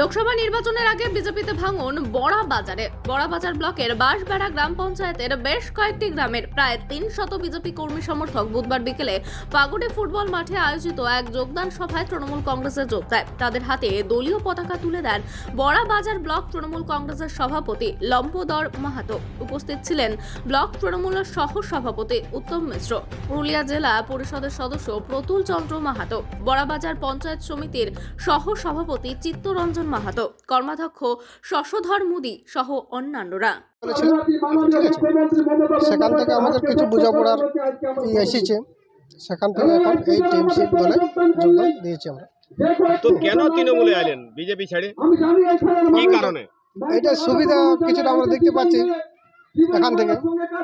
লোকসভা নির্বাচনের আগে বিজেপিতে ভাঙন বড়া বাজারে। বড়া বাজার ব্লকের বাঁশবেড়া গ্রাম পঞ্চায়েতের বেশ কয়েকটি গ্রামের প্রায় তিন শত বিজেপি কর্মী সমর্থক বুধবার বিকেলে পাগুড়ে ফুটবল মাঠে আয়োজিত এক যোগদান সভায় তৃণমূল কংগ্রেসে যোগ দেয়। তাদের হাতে দলীয় পতাকা তুলে দেন বড়া বাজার ব্লক তৃণমূল কংগ্রেসের সভাপতি লম্পোদর মাহাতো। উপস্থিত ছিলেন ব্লক তৃণমূলের সহ সভাপতি উত্তম মিশ্র। পুরুলিয়া জেলা পরিষদের সদস্য প্রতুল চন্দ্র মাহাতো। বড়াবাজার পঞ্চায়েত সমিতির সহ সভাপতি চিত্তরঞ্জন মাহাতো কর্মাধ্যক্ষ শশধর মুদি সহ অন্যান্যরা। সেখান থেকে আমাদের কিছু বোঝাপড়ার ই এসেছে। সেখান থেকে এখন এই টিমশিপ দলে যোগদান দিয়েছি আমরা। তো কেন তৃণমূলে আইলেন বিজেপি ছেড়ে? কি কারণে? এটা সুবিধা কিছুটা আমরা দেখতে পাচ্ছি। এখান থেকে।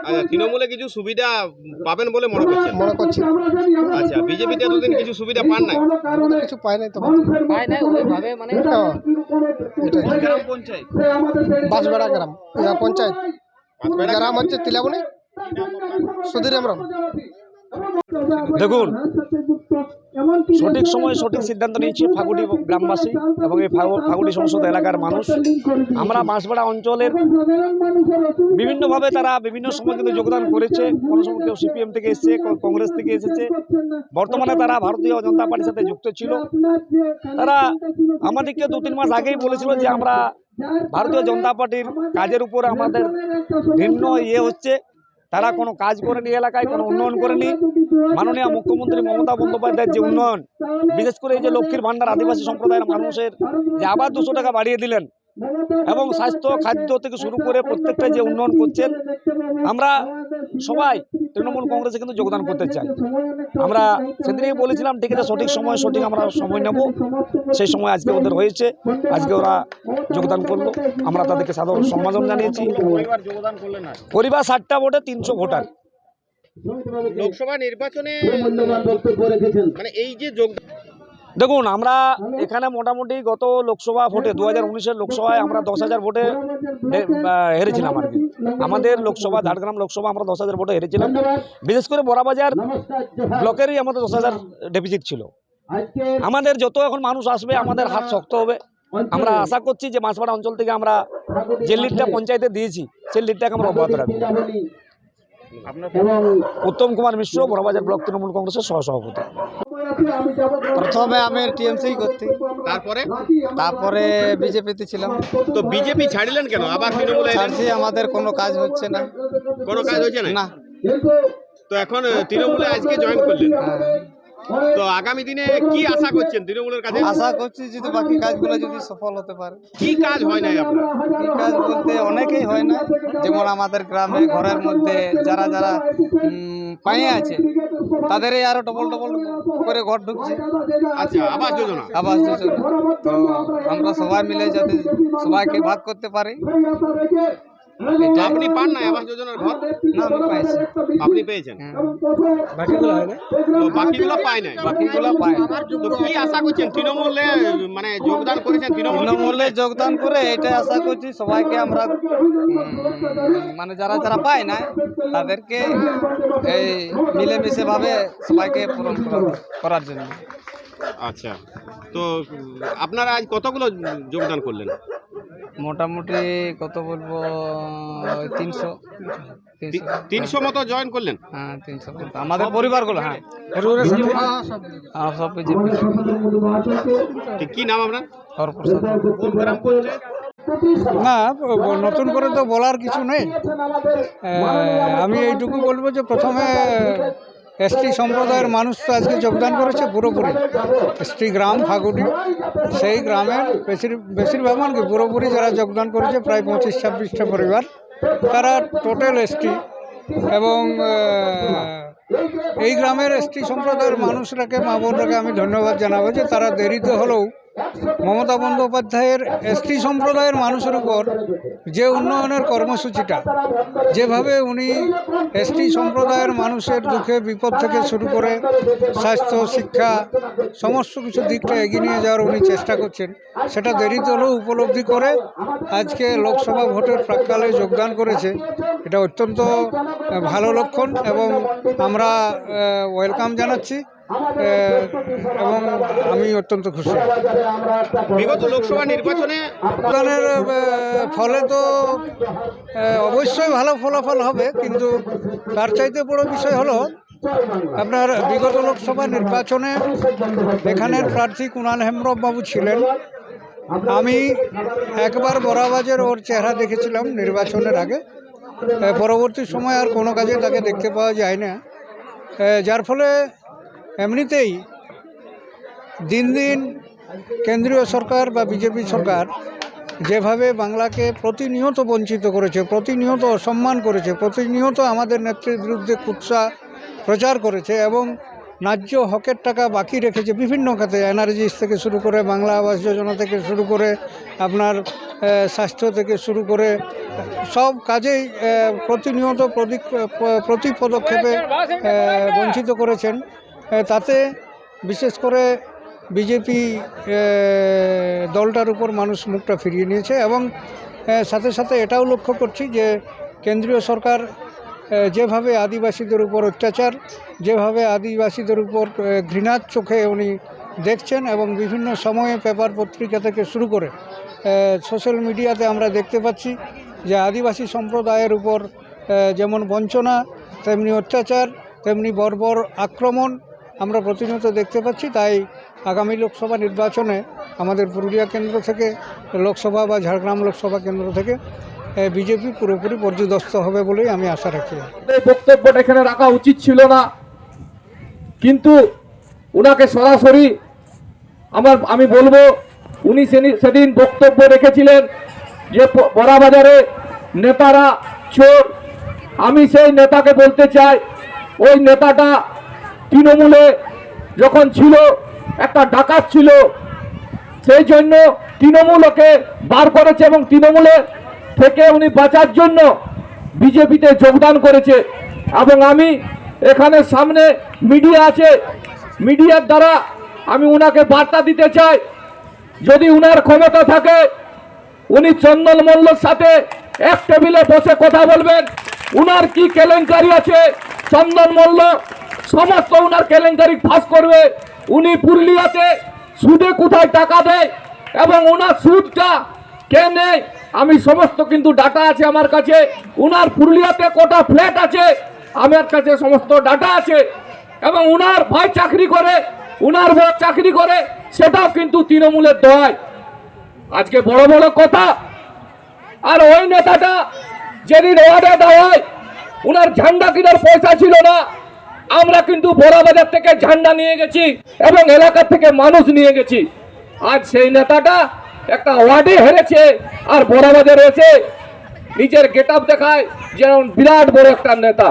আচ্ছা তৃণমূলে কিছু সুবিধা পাবেন বলে মনে করছেন? মনে করছি। আচ্ছা বিজেপিতে এতদিন কিছু সুবিধা পান নাই? কিছু পাই নাই তো পাই নাই ওইভাবে মানে গ্রাম পঞ্চায়েত? বাঁশবেড়া গ্রাম পঞ্চায়েত। গ্রাম হচ্ছে তিলাবনি সুধীর আমরাম। দেখুন সঠিক সময়ে সঠিক সিদ্ধান্ত নিয়েছে ফাগুটি গ্রামবাসী এবং এই ফাগু- ফাগুটি সংসদ এলাকার মানুষ। আমরা বাঁশবেড়া অঞ্চলের বিভিন্নভাবে তারা বিভিন্ন সময় কিন্তু যোগদান করেছে। কোনো সময় কেউ সিপিএম থেকে এসেছে কংগ্রেস থেকে এসেছে। বর্তমানে তারা ভারতীয় জনতা পার্টির সাথে যুক্ত ছিল। তারা আমাদেরকে দু তিন মাস আগেই বলেছিল যে আমরা ভারতীয় জনতা পার্টির কাজের উপর আমাদের ভিন্ন ইয়ে হচ্ছে। তারা কোনো কাজ করেনি এলাকায়, কোনো উন্নয়ন করেনি মাননীয় মুখ্যমন্ত্রী মমতা বন্দ্যোপাধ্যায়ের যে উন্নয়ন, বিশেষ করে এই যে লক্ষ্মীর ভাণ্ডার আদিবাসী সম্প্রদায়ের মানুষের যে আবার দুশো টাকা বাড়িয়ে দিলেন এবং স্বাস্থ্য খাদ্য থেকে শুরু করে প্রত্যেকটা যে উন্নয়ন করছেন আমরা সবাই তৃণমূল কংগ্রেসে কিন্তু যোগদান করতে চাই। আমরা সেদিনই বলেছিলাম ঠিক আছে সঠিক সময় সঠিক আমরা সময় নেব। সেই সময় আজকে ওদের হয়েছে আজকে ওরা যোগদান করল। আমরা তাদেরকে সাধারণ সম্বোধন জানিয়েছি। পরিবার যোগদান ষাটটা ভোটে তিনশো ভোটার। লোকসভা নির্বাচনে মানে এই যে যোগ দেখুন আমরা এখানে মোটামুটি গত লোকসভা ভোটে দু হাজার উনিশের লোকসভায় আমরা দশ হাজার ভোটে হেরেছিলাম আর কি। আমাদের লোকসভা ঝাড়গ্রাম লোকসভা আমরা দশ হাজার ভোটে হেরেছিলাম। বিশেষ করে বড়াবাজার ব্লকেরই আমাদের দশ হাজার ডেপিজিট ছিল। আমাদের যত এখন মানুষ আসবে আমাদের হাত শক্ত হবে। আমরা আশা করছি যে মাছপাড়া অঞ্চল থেকে আমরা যে লিডটা পঞ্চায়েতে দিয়েছি সেই লিডটাকে আমরা অব্যাহত রাখব। উত্তম কুমার মিশ্র বড়বাজার ব্লক তৃণমূল কংগ্রেসের সহসভাপতি। প্রথমে আমি টিএমসি করতে। তারপরে? তারপরে বিজেপিতে ছিলাম। তো বিজেপি ছাড়লেন কেন? আবার তৃণমূলে ছাড়ছি আমাদের কোনো কাজ হচ্ছে না। কোনো কাজ হচ্ছে না? না। তো এখন তৃণমূলে আজকে জয়েন করলেন। তো আগামী দিনে কি আশা করছেন তৃণমূলের কাছে? আশা করছি যদি বাকি কাজগুলো যদি সফল হতে পারে। কি কাজ হয় নাই আপনার? এই কাজ বলতে অনেকেই হয় না। যেমন আমাদের গ্রামে ঘরের মধ্যে যারা যারা পায়ে আছে তাদের আরও ডবল ডবল করে ঘর ঢুকছে। আচ্ছা আবাস যোজনা। আবাস যোজনা। তো আমরা সবাই মিলে যাতে সবাইকে ভাগ করতে পারি। তো আপনি পান নাই আবাস যোজনার ঘর? না আমি পাইছি। আপনি পেয়েছেন। হ্যাঁ। বাকিগুলো হয় না? তো বাকিগুলো পায় নাই। বাকিগুলো পাই তো কি আশা করছেন? তৃণমূলে মানে যোগদান করেছেন তৃণমূল? তৃণমূলে যোগদান করে এটা আশা করছি সবাইকে আমরা উম, মানে যারা যারা পায় না তাদেরকে এই মিলেমিশে ভাবে সবাইকে পূরণ করা- করার জন্য। আচ্ছা। তো উম, আপনারা আজ কতগুলো যোগদান করলেন? মোটামুটি কত বলব তিনশো তিনশো। তিনশো মতো জয়েন করলেন? হ্যাঁ তিনশো আমাদের পরিবারগুলো হ্যাঁ। হ্যাঁ সব ঠিক কি নাম আপনার? হরপ্রসাদ। না নতুন করে তো বলার কিছু নেই। আমি এইটুকু বলব যে প্রথমে এসটি সম্প্রদায়ের মানুষ তো আজকে যোগদান করেছে পুরোপুরি। এসটি গ্রাম ফাগুটি সেই গ্রামের বেশির বেশিরভাগ মানুষ পুরোপুরি যারা যোগদান করেছে, প্রায় পঁচিশ, ছাব্বিশটা পরিবার। তারা টোটাল এসটি এবং এই গ্রামের এসটি সম্প্রদায়ের মানুষরাকে, মা বোনরাকে আমি ধন্যবাদ জানাব যে তারা দেরিতে হলেও মমতা বন্দ্যোপাধ্যায়ের এসটি সম্প্রদায়ের মানুষের উপর যে উন্নয়নের কর্মসূচিটা, যেভাবে উনি এসটি সম্প্রদায়ের মানুষের দুঃখে, বিপদ থেকে শুরু করে স্বাস্থ্য, শিক্ষা, সমস্ত কিছু দিকটা এগিয়ে নিয়ে যাওয়ার উনি চেষ্টা করছেন, সেটা দেরিতে হলেও উপলব্ধি করে আজকে লোকসভা ভোটের প্রাককালে যোগদান করেছে। এটা অত্যন্ত ভালো লক্ষণ এবং আমরা ওয়েলকাম জানাচ্ছি। এবং আমি অত্যন্ত খুশি। বিগত লোকসভা নির্বাচনে ভোটদানের ফলে তো অবশ্যই ভালো ফলাফল হবে কিন্তু তার চাইতে বড় বিষয় হলো আপনার বিগত লোকসভা নির্বাচনে এখানের প্রার্থী কুণাল হেমব্রম বাবু ছিলেন। আমি একবার বরাবাজের ওর চেহারা দেখেছিলাম নির্বাচনের আগে। পরবর্তী সময় আর কোনো কাজে তাকে দেখতে পাওয়া যায় না। যার ফলে এমনিতেই দিন দিন কেন্দ্রীয় সরকার বা বিজেপি সরকার যেভাবে বাংলাকে প্রতিনিয়ত বঞ্চিত করেছে, প্রতিনিয়ত অসম্মান করেছে, প্রতিনিয়ত আমাদের নেত্রীর বিরুদ্ধে কুৎসা প্রচার করেছে এবং ন্যায্য হকের টাকা বাকি রেখেছে বিভিন্ন খাতে এনার্জিস থেকে শুরু করে বাংলা আবাস যোজনা থেকে শুরু করে আপনার স্বাস্থ্য থেকে শুরু করে সব কাজেই প্রতিনিয়ত প্রতি পদক্ষেপে বঞ্চিত করেছেন। তাতে বিশেষ করে বিজেপি দলটার উপর মানুষ মুখটা ফিরিয়ে নিয়েছে এবং সাথে সাথে এটাও লক্ষ্য করছি যে কেন্দ্রীয় সরকার যেভাবে আদিবাসীদের উপর অত্যাচার, যেভাবে আদিবাসীদের উপর ঘৃণার চোখে উনি দেখছেন এবং বিভিন্ন সময়ে পেপার পত্রিকা থেকে শুরু করে সোশ্যাল মিডিয়াতে আমরা দেখতে পাচ্ছি যে আদিবাসী সম্প্রদায়ের উপর যেমন বঞ্চনা, তেমনি অত্যাচার, তেমনি বর্বর আক্রমণ আমরা প্রতিনিয়ত দেখতে পাচ্ছি, তাই আগামী লোকসভা নির্বাচনে আমাদের পুরুলিয়া কেন্দ্র থেকে লোকসভা বা ঝাড়গ্রাম লোকসভা কেন্দ্র থেকে বিজেপি পুরোপুরি পর্যদস্ত হবে বলেই আমি আশা রাখি। এই বক্তব্যটা এখানে রাখা উচিত ছিল না। কিন্তু উনাকে সরাসরি আমার, আমি বলব, উনি সেদিন বক্তব্য রেখেছিলেন যে বড়াবাজারে নেতারা চোর। আমি সেই নেতাকে বলতে চাই, ওই নেতাটা তৃণমূলে যখন ছিল, একটা ডাকাত ছিল, সেই জন্য তৃণমূল ওকে বার করেছে এবং তৃণমূলে থেকে উনি বাঁচার জন্য বিজেপিতে যোগদান করেছে। এবং আমি এখানে সামনে মিডিয়া আছে, মিডিয়ার দ্বারা আমি উনাকে বার্তা দিতে চাই। যদি উনার ক্ষমতা থাকে, উনি চন্দন মল্লর সাথে এক টেবিলে বসে কথা বলবেন। উনার কি কেলেঙ্কারি আছে? চন্দন মল্ল সমস্ত উনার কেলেঙ্কারি ফাঁস করবে। উনি পুরুলিয়াতে সুদে কোথায় টাকা দেয় এবং ওনার সুদটা কে নেয়, আমি সমস্ত কিন্তু ডাটা আছে আমার কাছে। উনার পুরুলিয়াতে কটা ফ্ল্যাট আছে, আমার কাছে সমস্ত ডাটা আছে। এবং উনার ভাই চাকরি করে, উনার বউ চাকরি করে, সেটাও কিন্তু তৃণমূলের দয় আজকে বড় বড় কথা। আর ওই নেতাটা যেদিন ওয়ার্ডে দেওয়ায়, উনার ঝান্ডা কিনার পয়সা ছিল না। আমরা কিন্তু বড়াবাজার থেকে ঝান্ডা নিয়ে গেছি এবং এলাকা থেকে মানুষ নিয়ে গেছি। আজ সেই নেতাটা একটা ওয়ার্ডে হেরেছে আর বড়াবাজারে এসে নিজের গেট দেখায় যেমন বিরাট বড় একটা নেতা।